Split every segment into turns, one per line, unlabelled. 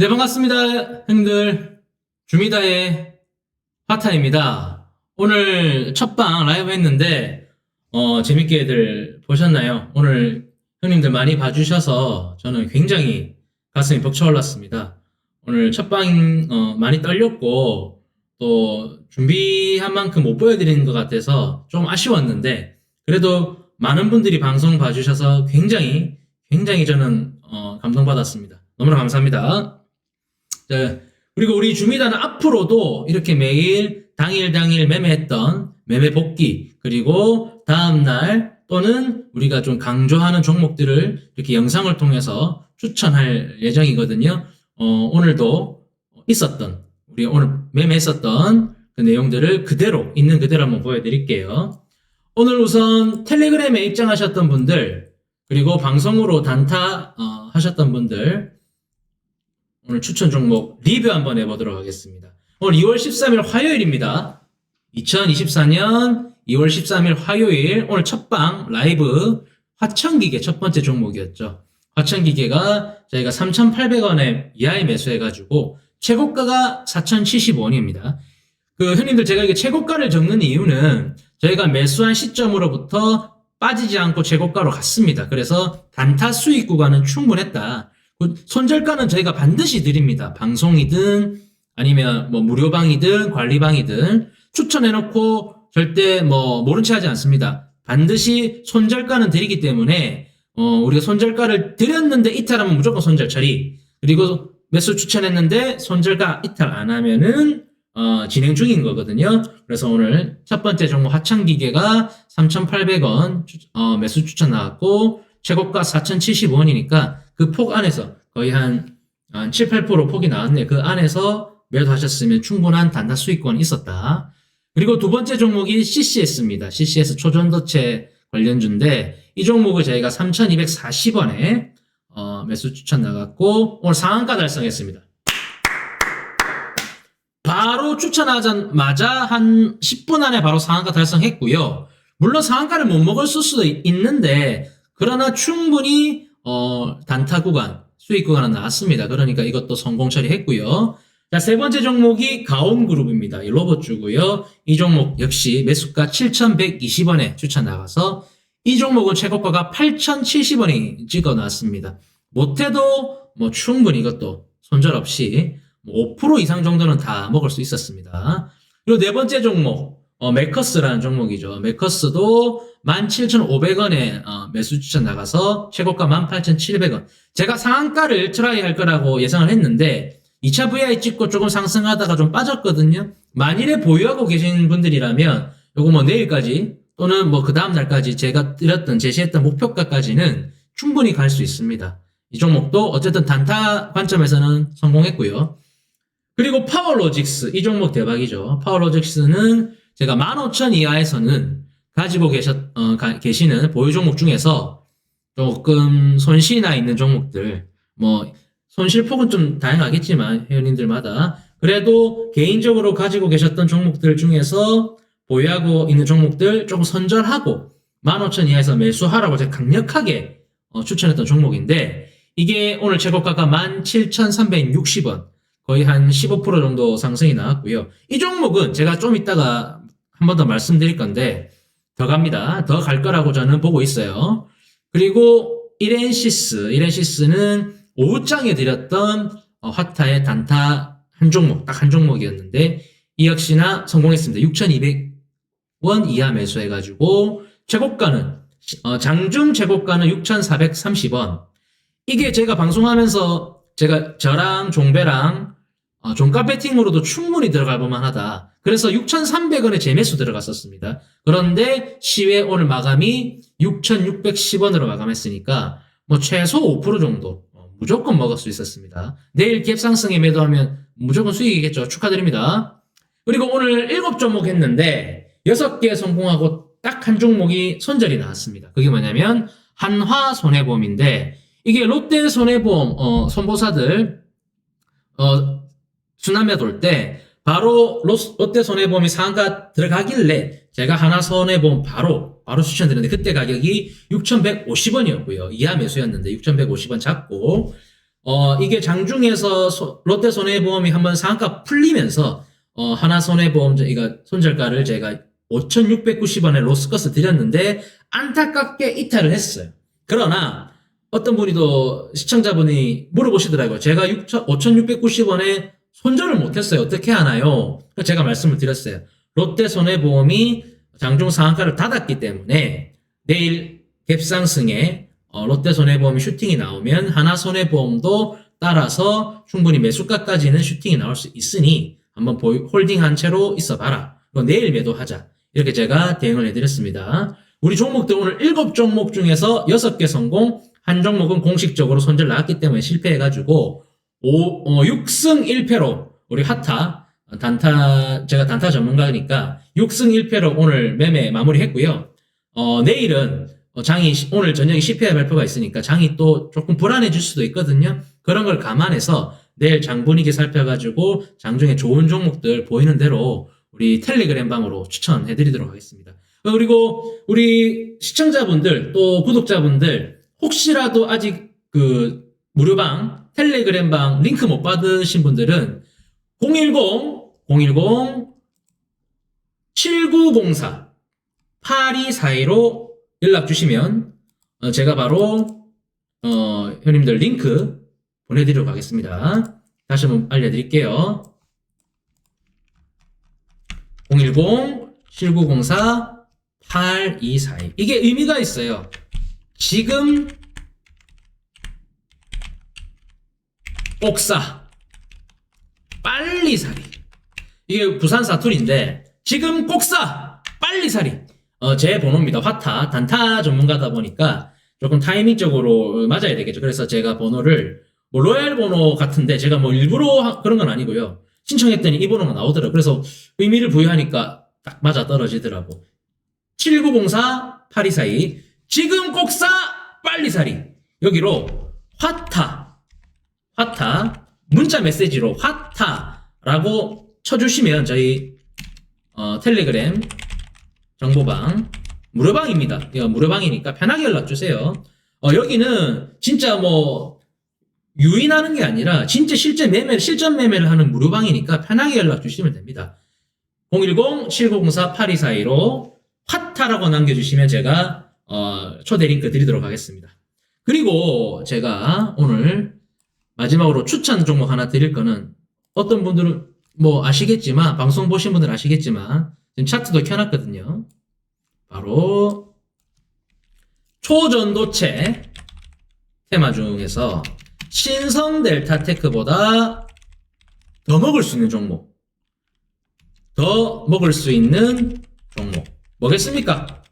네, 반갑습니다, 형들. 주미다의 화타입니다. 오늘 첫방 라이브 했는데, 어, 재밌게들 보셨나요? 오늘 형님들 많이 봐주셔서 저는 굉장히 가슴이 벅차올랐습니다. 오늘 첫방, 어, 많이 떨렸고, 또 준비한 만큼 못 보여드리는 것 같아서 좀 아쉬웠는데, 그래도 많은 분들이 방송 봐주셔서 굉장히, 굉장히 저는, 어, 감동받았습니다. 너무나 감사합니다. 네. 그리고 우리 주미다는 앞으로도 이렇게 매일 당일 당일 매매했던 매매 복귀 그리고 다음날 또는 우리가 좀 강조하는 종목들을 이렇게 영상을 통해서 추천할 예정이거든요. 어, 오늘도 있었던 우리 오늘 매매했었던 그 내용들을 그대로 있는 그대로 한번 보여드릴게요. 오늘 우선 텔레그램에 입장하셨던 분들 그리고 방송으로 단타 어, 하셨던 분들 오늘 추천 종목 리뷰 한번 해보도록 하겠습니다. 오늘 2월 13일 화요일입니다. 2024년 2월 13일 화요일 오늘 첫방 라이브 화천기계 첫 번째 종목이었죠. 화천기계가 저희가 3,800원에 이하에 매수해가지고 최고가가 4,075원입니다. 그 형님들 제가 이게 최고가를 적는 이유는 저희가 매수한 시점으로부터 빠지지 않고 최고가로 갔습니다. 그래서 단타 수익 구간은 충분했다. 그 손절가는 저희가 반드시 드립니다. 방송이든 아니면 뭐 무료방이든 관리방이든 추천해놓고 절대 뭐 모른 체 하지 않습니다. 반드시 손절가는 드리기 때문에 어 우리가 손절가를 드렸는데 이탈하면 무조건 손절 처리 그리고 매수 추천했는데 손절가 이탈 안 하면은 어, 진행 중인 거거든요. 그래서 오늘 첫 번째 종목 하창기계가 3,800원 어, 매수 추천 나왔고 최고가 4,075원이니까 그 폭 안에서 거의 한, 한 7, 8% 폭이 나왔네요. 그 안에서 매도하셨으면 충분한 단타 수익권이 있었다. 그리고 두 번째 종목이 CCS입니다. CCS 초전도체 관련주인데 이 종목을 저희가 3,240원에 어, 매수 추천 나갔고 오늘 상한가 달성했습니다. 바로 추천하자마자 한 10분 안에 바로 상한가 달성했고요. 물론 상한가를 못 먹을 수도 있는데 그러나 충분히 어, 단타 구간, 수익 구간은 나왔습니다. 그러니까 이것도 성공 처리했고요. 자, 세 번째 종목이 가온그룹입니다. 이 로봇주고요. 이 종목 역시 매수가 7,120원에 추천 나가서 이 종목은 최고가가 8,070원이 찍어 놨습니다. 못해도 뭐 충분히 이것도 손절 없이 뭐5% 이상 정도는 다 먹을 수 있었습니다. 그리고 네 번째 종목, 어, 메커스라는 종목이죠. 메커스도 17,500원에 어, 매수 추천 나가서 최고가 18,700원. 제가 상한가를 트라이 할 거라고 예상을 했는데 2차 VI 찍고 조금 상승하다가 좀 빠졌거든요. 만일에 보유하고 계신 분들이라면 요거 뭐 내일까지 또는 뭐 그 다음 날까지 제가 드렸던 제시했던 목표가까지는 충분히 갈 수 있습니다. 이 종목도 어쨌든 단타 관점에서는 성공했고요. 그리고 파워로직스 이 종목 대박이죠. 파워로직스는 제가 15,000 이하에서는 가지고 계셨, 어, 가, 계시는 보유 종목 중에서 조금 손실이 나 있는 종목들, 뭐, 손실폭은 좀 다양하겠지만, 회원님들마다. 그래도 개인적으로 가지고 계셨던 종목들 중에서 보유하고 있는 종목들 조금 선절하고 15,000 이하에서 매수하라고 제가 강력하게 어, 추천했던 종목인데, 이게 오늘 최고가가 17,360원. 거의 한 15% 정도 상승이 나왔고요. 이 종목은 제가 좀 이따가 한 번 더 말씀드릴 건데, 더 갑니다. 더 갈 거라고 저는 보고 있어요. 그리고 이렌시스, 이렌시스는 오후장에 드렸던 어, 화타의 단타 한 종목, 딱 한 종목이었는데 이 역시나 성공했습니다. 6,200원 이하 매수해가지고 최고가는 어, 장중 최고가는 6,430원. 이게 제가 방송하면서 제가 저랑 종배랑 어, 종가 배팅으로도 충분히 들어갈 만하다. 그래서 6,300원에 재매수 들어갔었습니다. 그런데 시외 오늘 마감이 6,610원으로 마감했으니까 뭐 최소 5% 정도 어, 무조건 먹을 수 있었습니다. 내일 갭 상승에 매도하면 무조건 수익이겠죠. 축하드립니다. 그리고 오늘 7종목 했는데 6개 성공하고 딱 한 종목이 손절이 나왔습니다. 그게 뭐냐면 한화 손해보험인데 이게 롯데 손해보험 어, 손보사들 어, 순환매 돌때 바로 롯데 손해보험이 상한가 들어가길래 제가 하나 손해보험 바로 바로 추천드렸는데 그때 가격이 6,150원이었고요. 이하 매수였는데 6,150원 잡고 어, 이게 장중에서 소- 롯데 손해보험이 한번 상한가 풀리면서 어, 하나 손해보험 저희가 손절가를 제가 5,690원에 로스커스 드렸는데 안타깝게 이탈을 했어요. 그러나 어떤 분이 또 시청자분이 물어보시더라고요. 제가 5,690원에 손절을 못했어요. 어떻게 하나요? 제가 말씀을 드렸어요. 롯데 손해보험이 장중 상한가를 닫았기 때문에 내일 갭상승에 어, 롯데 손해보험이 슈팅이 나오면 하나 손해보험도 따라서 충분히 매수가까지는 슈팅이 나올 수 있으니 한번 홀딩한 채로 있어봐라. 그럼 내일 매도하자. 이렇게 제가 대응을 해드렸습니다. 우리 종목들 오늘 7종목 중에서 6개 성공, 한 종목은 공식적으로 손절 나왔기 때문에 실패해가지고 5, 6승 1패로 우리 하타 어, 단타 제가 단타 전문가니까 6승 1패로 오늘 매매 마무리했고요. 어, 내일은 어, 장이 시- 오늘 저녁에 CPI 발표가 있으니까 장이 또 조금 불안해질 수도 있거든요. 그런 걸 감안해서 내일 장 분위기 살펴가지고 장중에 좋은 종목들 보이는 대로 우리 텔레그램 방으로 추천해드리도록 하겠습니다. 어, 그리고 우리 시청자분들 또 구독자분들 혹시라도 아직 그 무료방 텔레그램 방 링크 못 받으신 분들은 010 010 7904 8242로 연락 주시면 어, 제가 바로 어, 형님들 링크 보내드리도록 하겠습니다. 다시 한번 알려드릴게요. 010 7904 8242 이게 의미가 있어요. 지금 꼭사 빨리 사리 이게 부산 사투리인데 지금 꼭사 빨리 사리 어, 제 번호입니다. 화타 단타 전문가다 보니까 조금 타이밍적으로 맞아야 되겠죠. 그래서 제가 번호를 뭐 로얄 번호 같은데 제가 뭐 일부러 하- 그런 건 아니고요. 신청했더니 이 번호가 나오더라고요. 그래서 의미를 부여하니까 딱 맞아 떨어지더라고. 7904 8242 지금 꼭사 빨리 사리 여기로 화타 화타 문자 메시지로 화타라고 쳐주시면 저희 어, 텔레그램 정보방 무료방입니다. 무료방이니까 편하게 연락 주세요. 어, 여기는 진짜 뭐 유인하는 게 아니라 진짜 실제 매매 실전 매매를 하는 무료방이니까 편하게 연락 주시면 됩니다. 010-7904-8242로 화타라고 남겨주시면 제가 어, 초대 링크 드리도록 하겠습니다. 그리고 제가 오늘 마지막으로 추천 종목 하나 드릴 거는 어떤 분들은 뭐 아시겠지만 방송 보신 분들 아시겠지만 지금 차트도 켜놨거든요. 바로 초전도체 테마 중에서 신성 델타 테크보다 더 먹을 수 있는 종목, 더 먹을 수 있는 종목 뭐겠습니까?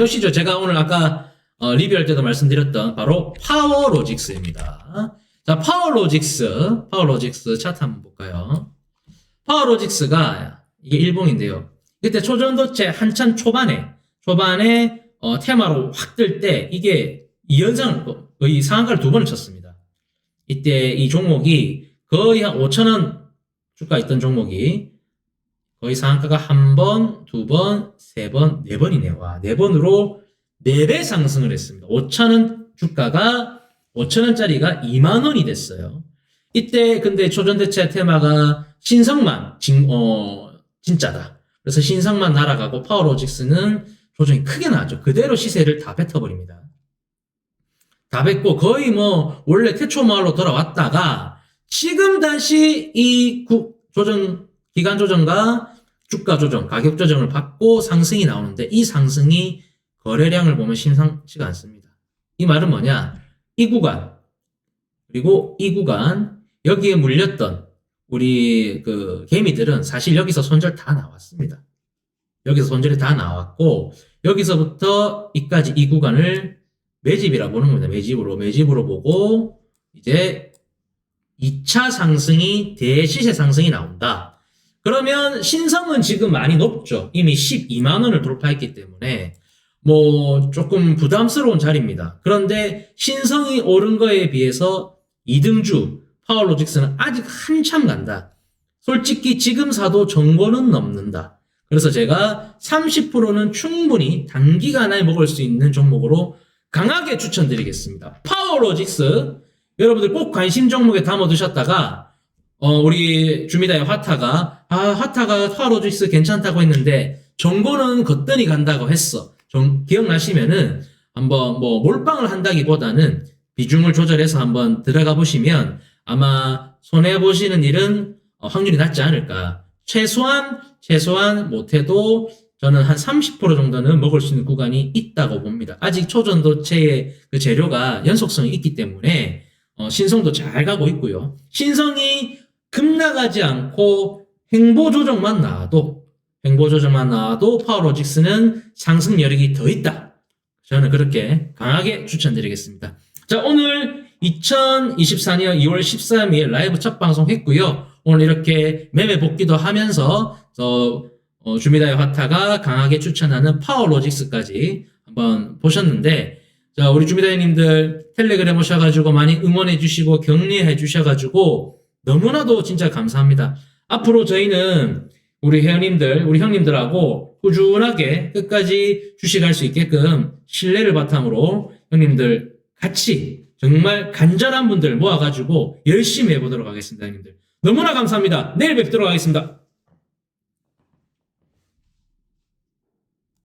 오시죠? 제가 오늘 아까 어, 리뷰할 때도 말씀드렸던 바로 파워로직스입니다. 자, 파워로직스, 파워로직스 차트 한번 볼까요? 파워로직스가 이게 일봉인데요. 이때 초전도체 한참 초반에 초반에 어, 테마로 확 뜰 때 이게 2연상 거의 상한가를 두 번을 쳤습니다. 이때 이 종목이 거의 한 5천원 주가 있던 종목이 거의 상한가가 한 번, 두 번, 세 번, 네 번이네요. 와, 네 번으로 네배 상승을 했습니다. 5천원 주가가 5천원짜리가 2만원이 됐어요. 이때 근데 초전대체 테마가 신성만 진, 어, 진짜다. 그래서 신성만 날아가고 파워로직스는 조정이 크게 나왔죠. 그대로 시세를 다 뱉어버립니다. 다 뱉고 거의 뭐 원래 태초 마을로 돌아왔다가 지금 다시 이 구- 조정 기간 조정과 주가 조정, 가격 조정을 받고 상승이 나오는데 이 상승이 거래량을 보면 심상치가 않습니다. 이 말은 뭐냐? 이 구간 그리고 이 구간 여기에 물렸던 우리 그 개미들은 사실 여기서 손절 다 나왔습니다. 여기서 손절이 다 나왔고 여기서부터 이까지 이 구간을 매집이라 보는 겁니다. 매집으로 매집으로 보고 이제 2차 상승이 대시세 상승이 나온다. 그러면 신성은 지금 많이 높죠. 이미 12만 원을 돌파했기 때문에 뭐 조금 부담스러운 자리입니다. 그런데 신성이 오른 거에 비해서 2등주 파워로직스는 아직 한참 간다. 솔직히 지금 사도 정고는 넘는다. 그래서 제가 30%는 충분히 단기간에 먹을 수 있는 종목으로 강하게 추천드리겠습니다. 파워로직스 여러분들 꼭 관심 종목에 담아두셨다가 어, 우리 주미다의 화타가 아 화타가 파워로직스 괜찮다고 했는데 정보는 거뜬히 간다고 했어. 좀 기억나시면은 한번 뭐 몰빵을 한다기보다는 비중을 조절해서 한번 들어가 보시면 아마 손해 보시는 일은 어, 확률이 낮지 않을까. 최소한 최소한 못해도 저는 한 30% 정도는 먹을 수 있는 구간이 있다고 봅니다. 아직 초전도체의 그 재료가 연속성이 있기 때문에 어, 신성도 잘 가고 있고요. 신성이 급나가지 않고 행보 조정만 나와도 행보 조정만 나와도 파워로직스는 상승 여력이 더 있다. 저는 그렇게 강하게 추천드리겠습니다. 자, 오늘 2024년 2월 13일 라이브 첫 방송 했고요. 오늘 이렇게 매매 복귀도 하면서 저 어, 주미다의 화타가 강하게 추천하는 파워로직스까지 한번 보셨는데 자, 우리 주미다이님들 텔레그램 오셔가지고 많이 응원해 주시고 격려해 주셔가지고 너무나도 진짜 감사합니다. 앞으로 저희는 우리 회원님들, 우리 형님들하고 꾸준하게 끝까지 주식할 수 있게끔 신뢰를 바탕으로 형님들 같이 정말 간절한 분들 모아가지고 열심히 해보도록 하겠습니다, 형님들. 너무나 감사합니다. 내일 뵙도록 하겠습니다.